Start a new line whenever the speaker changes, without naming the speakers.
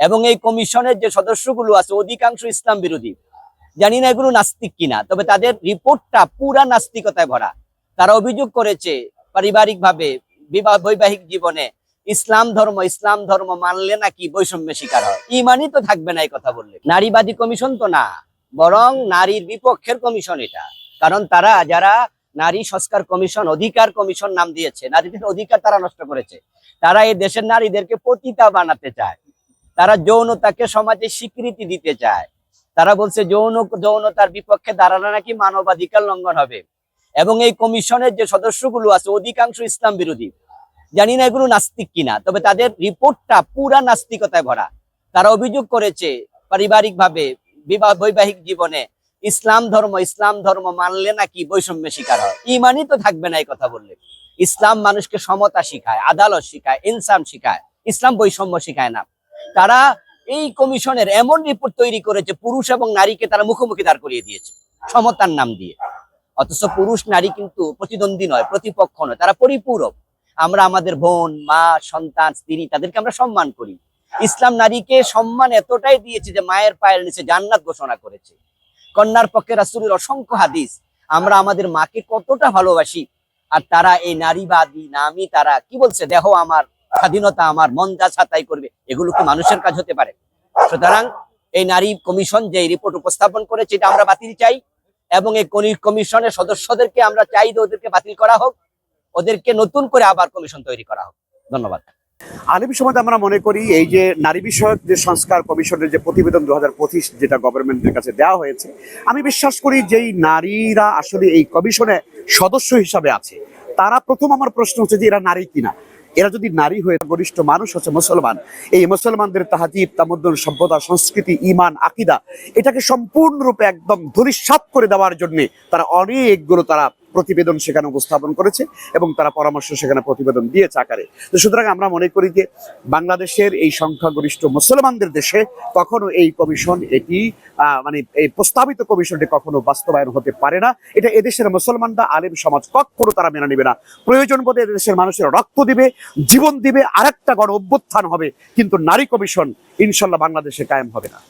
এবং এই কমিশনের যে সদস্যগুলো আছে, অধিকাংশ ইসলাম বিরোধী। জানি না এগুলো নাস্তিক কিনা, তবে তাদের রিপোর্টটা পুরা নাস্তিকতায় ভরা। তারা অভিযোগ করেছে পারিবারিকভাবে বিবাহ, বৈবাহিক জীবনে ইসলাম ধর্ম ইসলাম ধর্ম মানলে নাকি বৈষম্যের শিকার হয়। ইমানই তো থাকবে না এই কথা বললে। নারীবাদী কমিশন তো না, বরং নারীর বিপক্ষের কমিশন এটা। কারণ তারা যারা নারী সংস্কার কমিশন, অধিকার কমিশন নাম দিয়েছে, নারীদের অধিকার তারা নষ্ট করেছে। তারা এই দেশের নারীদেরকে পতিতা বানাতে চায়। তারা যৌনতাকে সমাজে স্বীকৃতি দিতে চায়। তারা বলছে, যৌন, যৌনতার বিপক্ষে দাঁড়ানো নাকি মানবাধিকার লঙ্ঘন হবে। এবং এই কমিশনের যে সদস্যগুলো আছে, অধিকাংশ ইসলাম বিরোধী। জানি না এগুলো নাস্তিক কিনা, তবে তাদের রিপোর্টটা পুরা নাস্তিকতায় ভরা। তারা অভিযোগ করেছে, পারিবারিকভাবে বিবাহ, বৈবাহিক জীবনে ইসলাম ধর্ম ইসলাম ধর্ম মানলে নাকি বৈষম্যের শিকার হয়। ইমানই তো থাকবে না এই কথা বললে। ইসলাম মানুষকে সমতা শিখায়, আদালত শিখায় ইনসাম শিখায়, ইসলাম বৈষম্য শিখায় না। তারা এই কমিশনের এমন রিপোর্ট তৈরি করেছে, পুরুষ এবং নারীকে তারা মুখোমুখি দাঁড় করিয়ে দিয়েছে, সমতার নাম দিয়ে। অথচ পুরুষ, নারী কিন্তু প্রতিদ্বন্দ্বী নয়, প্রতিপক্ষ নয়, তারা পরিপূরক। আমরা আমাদের বোন, মা, সন্তান, স্ত্রী, তাদেরকে আমরা সম্মান করি। ইসলাম নারীকে সম্মান এতটাই দিয়েছে যে মায়ের পায়ের নিচে জান্নাত ঘোষণা করেছে। কন্যার পক্ষে রাসূলের অসংখ্য হাদিস। আমরা আমাদের মাকে কতটা ভালোবাসি। আর তারা এই নারীবাদী নামই তারা, কি বলছে, দেহ আমার। স্বাধীনতা আমার, মন যা ছাতাই করবে। এগুলো কি মানুষের কাজ হতে পারে? সুতরাং এই নারী কমিশন যে রিপোর্ট উপস্থাপন করেছে এটা আমরা বাতিল চাই এবং এই কমিশনের সদস্যদেরকে আমরা চাই যে ওদেরকে বাতিল করা হোক, ওদেরকে নতুন করে আবার কমিশন তৈরি করা হোক। ধন্যবাদ।
আলিম সমাজ আমরা মনে করি, এই যে নারী বিষয়ক যে সংস্কার কমিশনের যে প্রতিবেদন দু হাজার পঁচিশ যেটা গভর্নমেন্টের কাছে দেওয়া হয়েছে, আমি বিশ্বাস করি যেই নারীরা আসলে এই কমিশনে সদস্য হিসাবে আছে, তারা প্রথম আমার প্রশ্ন হচ্ছে যে এরা নারী কিনা। এরা যদি নারী হয়ে গরিষ্ঠ মানুষ হচ্ছে মুসলমান। এই মুসলমানদের তাহাজিব তামদ্দুন সভ্যতা, সংস্কৃতি ইমান আকিদা, এটাকে সম্পূর্ণরূপে একদম ধরিসাপ করে দেওয়ার জন্য তারা অনেকগুলো তারা প্রতিবেদন সেখানে উপস্থাপন করেছে এবং তারা পরামর্শ সেখানে প্রতিবেদন দিয়েছে আকারে। তো সুতরাং আমরা মনে করি যে বাংলাদেশের এই সংখ্যাগরিষ্ঠ মুসলমানদের দেশে কখনো এই কমিশন এটি মানে এই প্রস্তাবিত কমিশনটি কখনো বাস্তবায়ন হতে পারে না। এটা এদেশের মুসলমানরা, আলেম সমাজ কখনো তারা মেনে নেবে না। প্রয়োজন বোধে এদেশের মানুষের রক্ত দিবে, জীবন দিবে, আরেকটা গণ অভ্যুত্থান হবে। কিন্তু নারী কমিশন ইনশাল্লাহ বাংলাদেশে কায়েম হবে না।